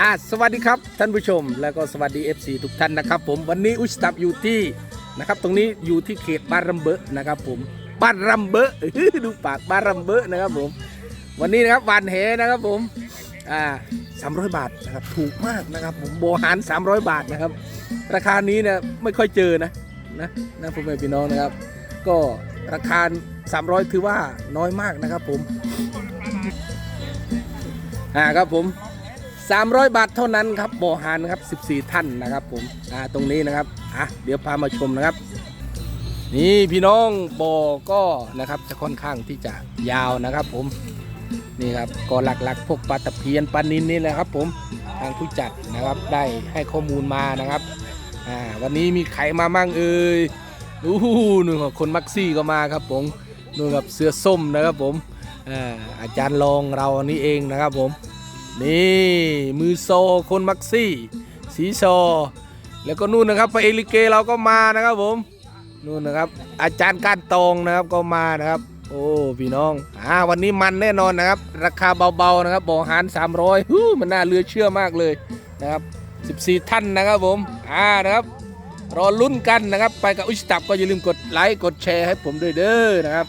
อ่าสวัสดีครับท่านผู้ชม แล้วก็สวัสดี FC ทุกท่านนะครับ ผมวันนี้อุชตับอยู่ที่นะครับตรงนี้อยู่ที่เขตบ้านรำเบอะนะครับ ผมบ้านรำเบอะดูปากบ้านรำเบอะนะครับผม วันนี้นะครับวานเหนะครับผมอ่าสามร้อยบาทนะครับถูกมากนะครับ ผมโบหาร300บาทนะครับ ราคานี้เนี่ยไม่ค่อยเจอนะนะนะพ่อแม่พี่น้องนะครับ ก็ราคา300ถือว่าน้อยมากนะครับ ผมอ่าครับผม 300 บาทเท่านั้นครับบ่อหานครับ 14 ท่านนะครับผมอ่าตรงนี้นะครับอะเดี๋ยวพามาชมนะครับ นี่พี่น้องบ่อก็นะครับจะค่อนข้างที่จะยาวนะครับผมนี่ครับก็หลักๆ พวกปลาตะเพียนปลานินนี่แหละครับ ผมทางผู้จัดนะครับได้ให้ข้อมูลมานะครับอ่าวันนี้มีใครมามั่งเอ่ยอู้หูนู่นครับคนมักซี่ก็มาครับผมนู่นครับเสื้อส้มนะครับผมอ่าอาจารย์รองเรานี่เองนะครับผม นี่ มือโซคนมักซี่ สีโซแล้วก็นู่นนะครับพระเอลิเกเราก็มานะครับผมนู่นนะครับ อาจารย์ก้านตองนะครับก็มานะครับ โอ้พี่น้องอ่าวันนี้มันแน่นอนนะครับ ราคาเบาๆนะครับบ่อหาร 300ฮู้มันน่าเหลือเชื่อมากเลยนะครับ 14 ท่านนะครับผมอ่านะครับ รอลุ้นกันนะครับ ไปกับอุชตับก็อย่าลืมกดไลค์กดแชร์ให้ผมด้วยเด้อนะครับ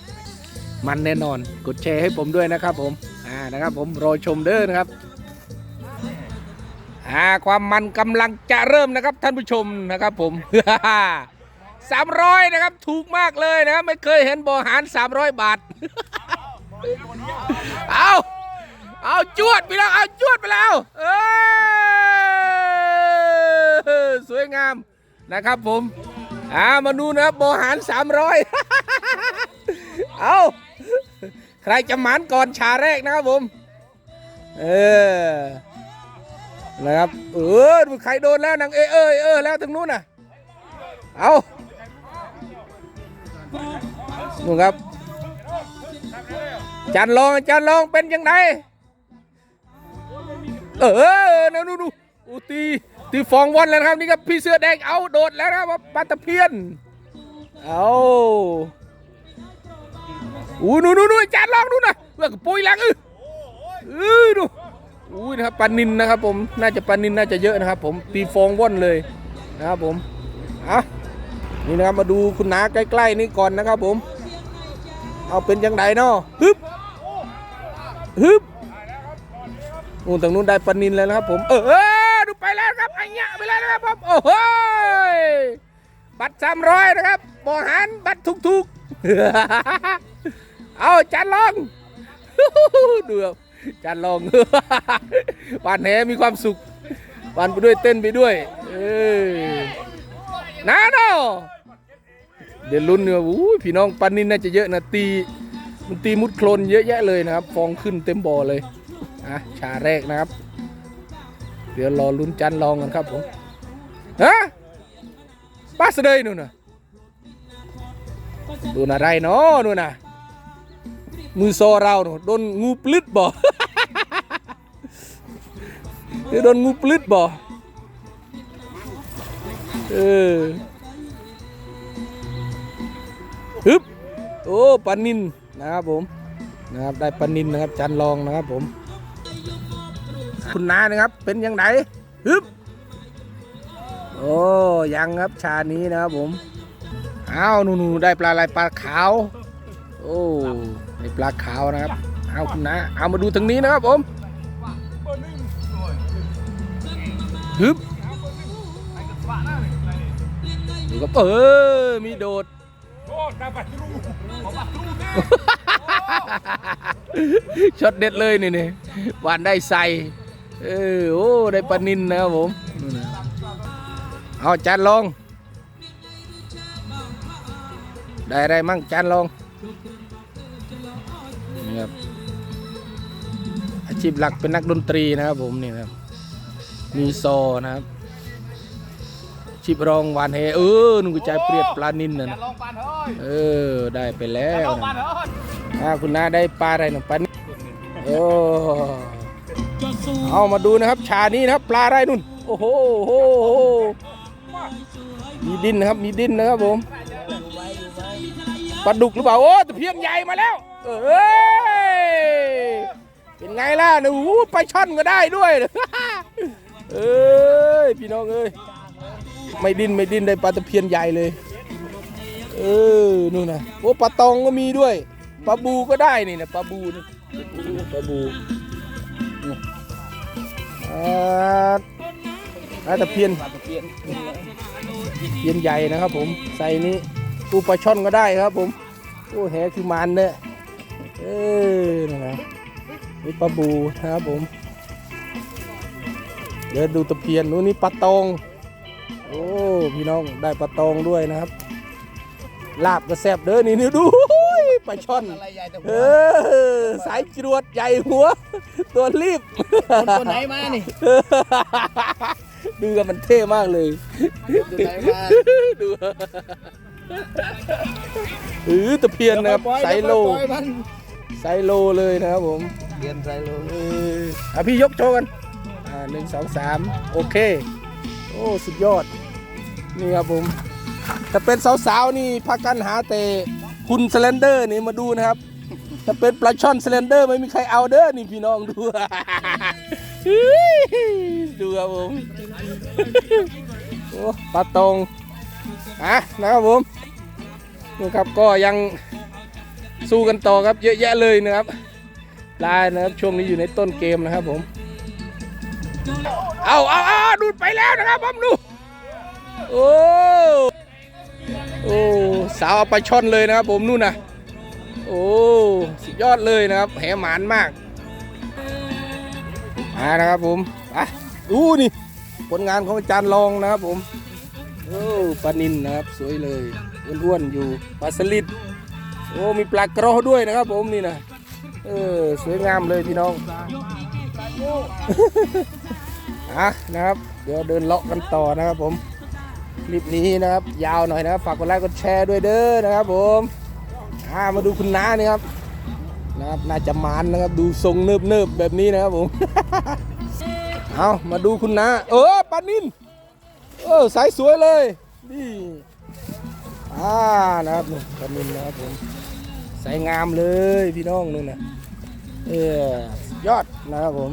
มันแน่นอนกดแชร์ให้ผมด้วยนะครับผมอ่านะครับผมรอชมเด้อนะครับ อ่าความมันกำลังจะเริ่มนะครับท่านผู้ชมนะครับผมสามร้อยนะครับถูกมากเลยนะครับไม่เคยเห็นบอหารสามร้อยบาท เอาเอาจวดไปแล้วเอาจวดไปแล้วเออสวยงามนะครับผมอ่ามาดูนะครับบอหารสามร้อยเอาใครจะหมานก่อนชาแรกนะครับผม เออ นะครับ เออดูใครโดนแล้วนางเอเอเออแล้วถึงนู้นน่ะ เอานู่นครับ จันลองจันลองเป็นยังไงเออนะนู่นดูอูตีตีฟองวันแล้วครับนี่ครับพี่เสื้อแดงเอาโดดแล้วนะครับปาตะเพียน เอาอู้นู่นนู่นจันลองนู่นน่ะเลือกปุยหลังเออเออดู อุ้ยนะครับปลานินนะครับผมน่าจะปลานินน่าจะเยอะนะครับ ผมตีฟองว่อนเลยนะครับผมอะนี่นะครับมาดูคุณน้าใกล้ๆนี่ก่อนนะครับผม เอาเป็นยังไงเนาะฮึบฮึบนู่นทางนู้นได้ปลานินแล้วนะครับ ผมเออดูไปแล้วครับไอ้เงี้ยไปแล้วนะครับผมโอ้โหยบัตรสามร้อยนะครับบอหันบัตรทุกๆเอาจันลองดูครับ จานลองปานแหมีความสุขปานไปด้วยเต้นไปด้วย เออนาโนเดี๋ยวลุ้นเนื้ออู้พี่น้องปันนินน่าจะเยอะนะตีมันตีมุดโคลนเยอะแยะเลยนะครับ ฟองขึ้นเต็มบ่อเลยอะชาแรกนะครับ เดี๋ยวรอลุ้นจันลองกันครับผมฮะป้าเสดยนู่นน่ะดูนะไรเนาะนู่นน่ะ มือโซเราหนูโดนงูปลึดบ่โดนงูปลึดบ่เออฮึบโอ้ปลานินนะครับผมนะครับได้ปลานินนะครับจันลองนะครับผม คุณน้านะครับเป็นยังไงฮึบโอ้ยังครับชานี้นะครับผมอ้าวหนูๆได้ปลาอะไรปลาขาว โอ้ นปลาขาวนะครับ เอาคุณนะ เอามาดูทางนี้นะครับผมฮึบดูครับเออมีโดดช็อตเด็ดเลยนี่นี่หวานได้ใส่เออโอ้ได้ปลานินนะครับผมนู่นนะเอาจานลอง ได้อะไรมั่งจานลอง ชีพหลักเป็นนักดนตรีนะครับผมนี่นะครับมีโซนะครับอาชีพรองหวานเฮเออนุ่งกระจายเปรียดปลานินน่ะนะลองปานเฮ้ยเออได้ไปแล้วลองปานนะเฮ้ยอ่าคุณน้าได้ปลาอะไรนะปลานินโอ้เอามาดูนะครับ ชานี้นะครับ ปลาอะไรนุ่นโอ้โหโอ้โหมีดินนะครับมีดินนะครับผมปลาดุกหรือเปล่าโอ้ตะเพียนใหญ่มาแล้ว เอ้ย เป็นไงล่ะหนูไปช่อนก็ได้ด้วย เอ้ยพี่น้องเอ้ยไม่ดิ้นไม่ดิ้นได้ปลาตะเพียนใหญ่เลย เออนู่นนะโอ้ปลาตองก็มีด้วยปลาบูก็ได้นี่นะปลาบูนี่ปลาบูปลาตะเพียนปลาตะเพียนใหญ่นะครับผมใส่นี้ปูปลาช่อนก็ได้ครับผมโอ้แหคือมันเนี่ยเออนะ นี่ปลาบูนะครับผม เดี๋ยวดูตะเพียนนู้นนี่ปลาตอง โอ้พี่น้องได้ปลาตองด้วยนะครับ ลาบก็แซ่บเด้อนี่นี่ดูปลาช่อนอะไรใหญ่แต่เอหัวอสายจรวดใหญ่หัว ตัวรีบ คนตัวไหนมานี่ดูกันมันเท่มากเลย ตัวไหนมา ดูเออตะเพียนนะครับปอยไซโลปล่อยมันไซโลเลยนะครับผม เรียนไซโลเอออะพี่ยกโชว์กันอ่าหนึ่งสองสามโอเค โอ้สุดยอด นี่ครับผมถ้าเป็นสาวๆนี่พักกันหาแต่คุณสเลนเดอร์นี่มาดูนะครับ ถ้าเป็นปลาช่อนสเลนเดอร์ไม่มีใครเอาเด้อนี่พี่น้องดู ดูครับผมโอ้ปลาตองอะนะครับผมนี่ครับก็ยังสู้กันต่อครับเยอะแยะเลยนะครับ ลายนะครับช่วงนี้อยู่ในต้นเกมนะครับผม เอาเอาเอาดูดไปแล้วนะครับผมดูโอ้โอ้สาวเอาไปลาช่อนเลยนะครับผมนู่นนะโอ้สุดยอดเลยนะครับแหหมานมากมานะครับผมอะดูนี่ผลงานของอาจารย์รองนะครับผมโอ้ปลานินนะครับสวยเลยอ้วนๆอยู่ปลาสลิดโอ้มีปลากระโรด้วยนะครับผมนี่นะ เออสวยงามเลยพี่น้องอะนะครับ เดี๋ยวเดินเลาะกันต่อนะครับผมคลิปนี้นะครับ ยาวหน่อยนะครับฝากกดไลค์กดแชร์ด้วยเด้อนะครับ ผมอ่ามาดูคุณน้านี่ครับนะครับน่าจะมานนะครับ ดูทรงเนิบเนิบๆแบบนี้นะครับผมเอามาดูคุณน้าเออปานินเออสายสวยเลยนี่อ่านะครับนี่ปานินนะครับผมสายงามเลยพี่น้องนู่นนะ เออยอดนะครับผม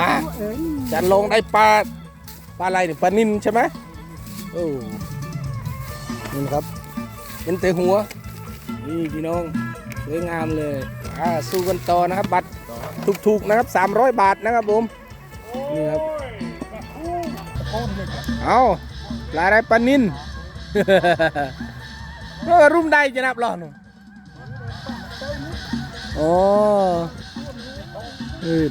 อ่าจันลงได้ปลาปลาอะไรเนี่ยปลานินใช่ไหมโอ้นี่นะครับเป็นแต่หัว นี่พี่น้องสวยงามเลยอ่าสู้กันต่อนะครับ บัตรถูกๆนะครับ 300 บาทนะครับผมนี่ครับเอาปลาอะไรปลานินรุ่มใดจะนับหรอหนู อ๋อเออ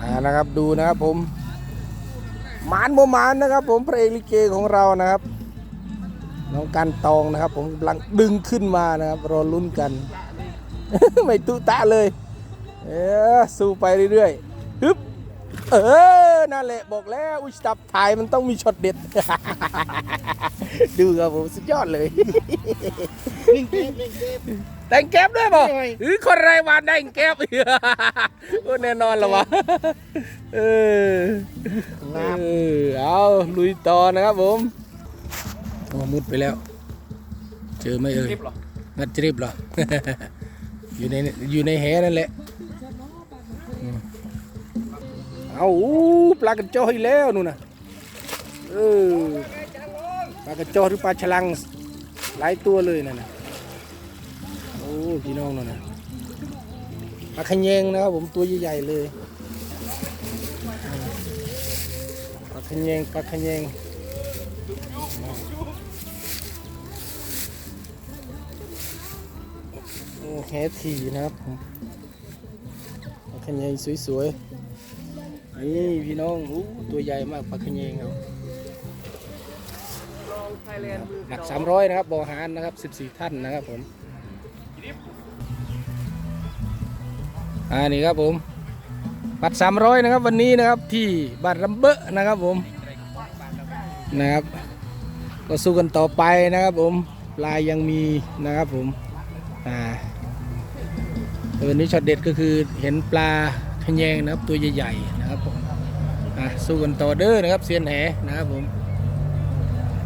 อ่านะครับดูนะครับผมหมานโมมานนะครับ ผมพระเอกลิเกของเรานะครับน้องการตองนะครับ ผมกำลังดึงขึ้นมานะครับ รอลุ้นกัน ไม่ตุตะเลย เออสู้ไปเรื่อยๆ เออ นั่นแหละ บอกแล้ว อุยตับถ่ายมันต้องมีช็อตเด็ด ดูครับผมสุดยอดเลยลิงเก็บลิงเก็บแต่งแก๊บด้วยบ่ใช่หรือคนไรวานแต่งแก๊บโอ้แน่นอนละวะ เออเออเอาลุยต่อนะครับผมโอ้มุดไปแล้ว เจอไหมเอ่ยคลิปเหรองัดจริบเหรอ อยู่ในอยู่ในแหนั่นแหละ เอาปลากระโจอยแล้วนู่นนะเออปลากระโจอยหรือปลาฉลังหลายตัวเลยนั่นนะโอ้พี่น้องนั่นนะปลาขยงนะครับผมตัวใหญ่ๆเลยปลาขยงปลาขยงโอ้แฮทีนะครับผมปลาขยงสวยๆ นี่พี่น้องอู้ตัวใหญ่มากปลาขยงครับหนัก300นะครับบอหารนะครับ14ท่านนะครับผมอ่านี่ครับผมบัตร300นะครับวันนี้นะครับที่บ้านลำเบอะนะครับผมนะครับ ก็สู้กันต่อไปนะครับผมปลายยังมีนะครับผมอ่าวันนี้ช็อตเด็ดก็คือเห็นปลา ขะแยงนะครับตัวใหญ่ๆนะครับผมอ่าสู้กันต่อเด้อนะครับเซียนแหนะครับผม